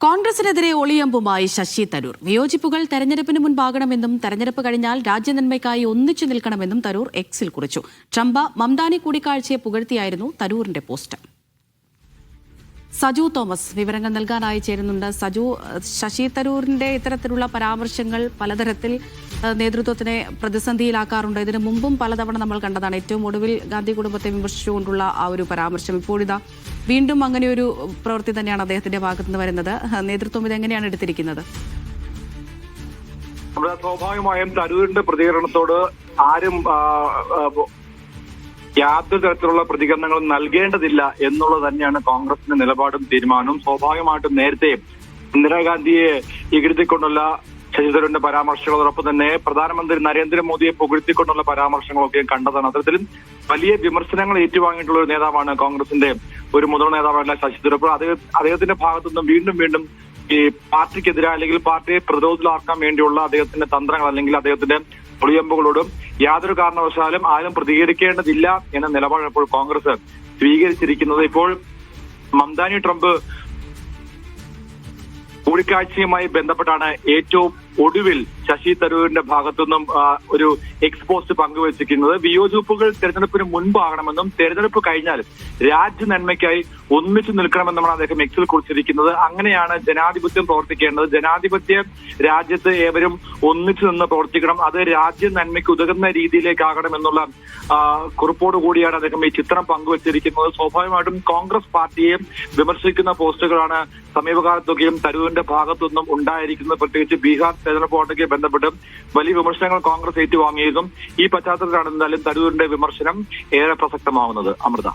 കോൺഗ്രസിനെതിരെ ഒളിയമ്പുമായി ശശി തരൂർ. വിയോജിപ്പുകൾ തെരഞ്ഞെടുപ്പിന് മുൻപാകണമെന്നും തെരഞ്ഞെടുപ്പ് കഴിഞ്ഞാൽ രാജ്യനന്മയ്ക്കായി ഒന്നിച്ചു നിൽക്കണമെന്നും തരൂർ എക്സിൽ കുറിച്ചു. ട്രംപ് മംദാനി കൂടിക്കാഴ്ചയെ പുകഴ്ത്തിയായിരുന്നു തരൂറിന്റെ പോസ്റ്റ് സജു തോമസ് വിവരങ്ങൾ നൽകാനായി ചേരുന്നുണ്ട്. സജു ശശി തരൂരിന്റെ ഇത്തരത്തിലുള്ള പരാമർശങ്ങൾ പലതരത്തിൽ നേതൃത്വത്തിനെ പ്രതിസന്ധിയിലാക്കാറുണ്ട്. ഇതിനു മുമ്പും പലതവണ നമ്മൾ കണ്ടതാണ്. ഏറ്റവും ഒടുവിൽ ഗാന്ധി കുടുംബത്തെ വിമർശിച്ചുകൊണ്ടുള്ള ആ ഒരു പരാമർശം ഇപ്പോഴിതാ വീണ്ടും അങ്ങനെ ഒരു പ്രവൃത്തി തന്നെയാണ് അദ്ദേഹത്തിന്റെ ഭാഗത്തുനിന്ന് വരുന്നത്. നേതൃത്വം ഇതെങ്ങനെയാണ് എടുത്തിരിക്കുന്നത്? സ്വാഭാവികമായും തരൂരിന്റെ പ്രതികരണത്തോട് ആരും യാതൊരു തരത്തിലുള്ള പ്രതികരണങ്ങളും നൽകേണ്ടതില്ല എന്നുള്ളത് തന്നെയാണ് കോൺഗ്രസിന്റെ നിലപാടും തീരുമാനവും. സ്വാഭാവികമായിട്ടും നേരത്തെ ഇന്ദിരാഗാന്ധിയെ ഇകഴ്ത്തിക്കൊണ്ടുള്ള ശശിധരന്റെ പരാമർശങ്ങളോടൊപ്പം തന്നെ പ്രധാനമന്ത്രി നരേന്ദ്രമോദിയെ പുകഴ്ത്തിക്കൊണ്ടുള്ള പരാമർശങ്ങളൊക്കെ കണ്ടതാണ്. അത്തരത്തിൽ വലിയ വിമർശനങ്ങൾ ഏറ്റുവാങ്ങിയിട്ടുള്ള ഒരു നേതാവാണ് കോൺഗ്രസിന്റെ ഒരു മുതിർന്ന നേതാവായിട്ടുള്ള ശശി തരൂർ. അദ്ദേഹത്തിന്റെ ഭാഗത്തുനിന്നും വീണ്ടും വീണ്ടും ഈ പാർട്ടിക്കെതിരെ അല്ലെങ്കിൽ പാർട്ടിയെ പ്രതിരോധത്തിലാക്കാൻ വേണ്ടിയുള്ള അദ്ദേഹത്തിന്റെ തന്ത്രങ്ങൾ അല്ലെങ്കിൽ അദ്ദേഹത്തിന്റെ ഒളിയമ്പുകളോടും യാതൊരു കാരണവശാലും ആരും പ്രതികരിക്കേണ്ടതില്ല എന്ന നിലപാട് ഇപ്പോൾ കോൺഗ്രസ് സ്വീകരിച്ചിരിക്കുന്നത്. ഇപ്പോൾ മംദാനി ട്രംപ് കൂടിക്കാഴ്ചയുമായി ബന്ധപ്പെട്ടാണ് ഏറ്റവും ഒടുവിൽ ശശി തരൂരിന്റെ ഭാഗത്തുനിന്നും ഒരു എക്സ്പോസ്റ്റ് പങ്കുവച്ചിരിക്കുന്നത്. വിയോജിപ്പുകൾ തെരഞ്ഞെടുപ്പിന് മുൻപാകണമെന്നും തെരഞ്ഞെടുപ്പ് കഴിഞ്ഞാൽ രാജ്യ നന്മയ്ക്കായി ഒന്നിച്ചു നിൽക്കണമെന്നുമാണ് അദ്ദേഹം എക്സിൽ കുറിച്ചിരിക്കുന്നത്. അങ്ങനെയാണ് ജനാധിപത്യം പ്രവർത്തിക്കേണ്ടത്. ജനാധിപത്യ രാജ്യത്ത് ഏവരും ഒന്നിച്ചു നിന്ന് പ്രവർത്തിക്കണം. അത് രാജ്യ നന്മയ്ക്ക് ഉതകുന്ന രീതിയിലേക്കാകണം എന്നുള്ള കുറിപ്പോട് കൂടിയാണ് അദ്ദേഹം ഈ ചിത്രം പങ്കുവച്ചിരിക്കുന്നത്. സ്വാഭാവികമായിട്ടും കോൺഗ്രസ് പാർട്ടിയെ വിമർശിക്കുന്ന പോസ്റ്റുകളാണ് സമീപകാലത്തൊക്കെയും തരൂരിന്റെ ഭാഗത്തുനിന്നും ഉണ്ടായിരിക്കുന്നത്. പ്രത്യേകിച്ച് ബീഹാർ തെരഞ്ഞെടുപ്പ് വോട്ടൊക്കെ ബന്ധപ്പെട്ട് വലിയ വിമർശനങ്ങൾ കോൺഗ്രസ് ഏറ്റുവാങ്ങിയതും ഈ പശ്ചാത്തലത്തിലാണ് എന്തായാലും തരൂരിന്റെ വിമർശനം ഏറെ പ്രസക്തമാവുന്നത്. അമൃത.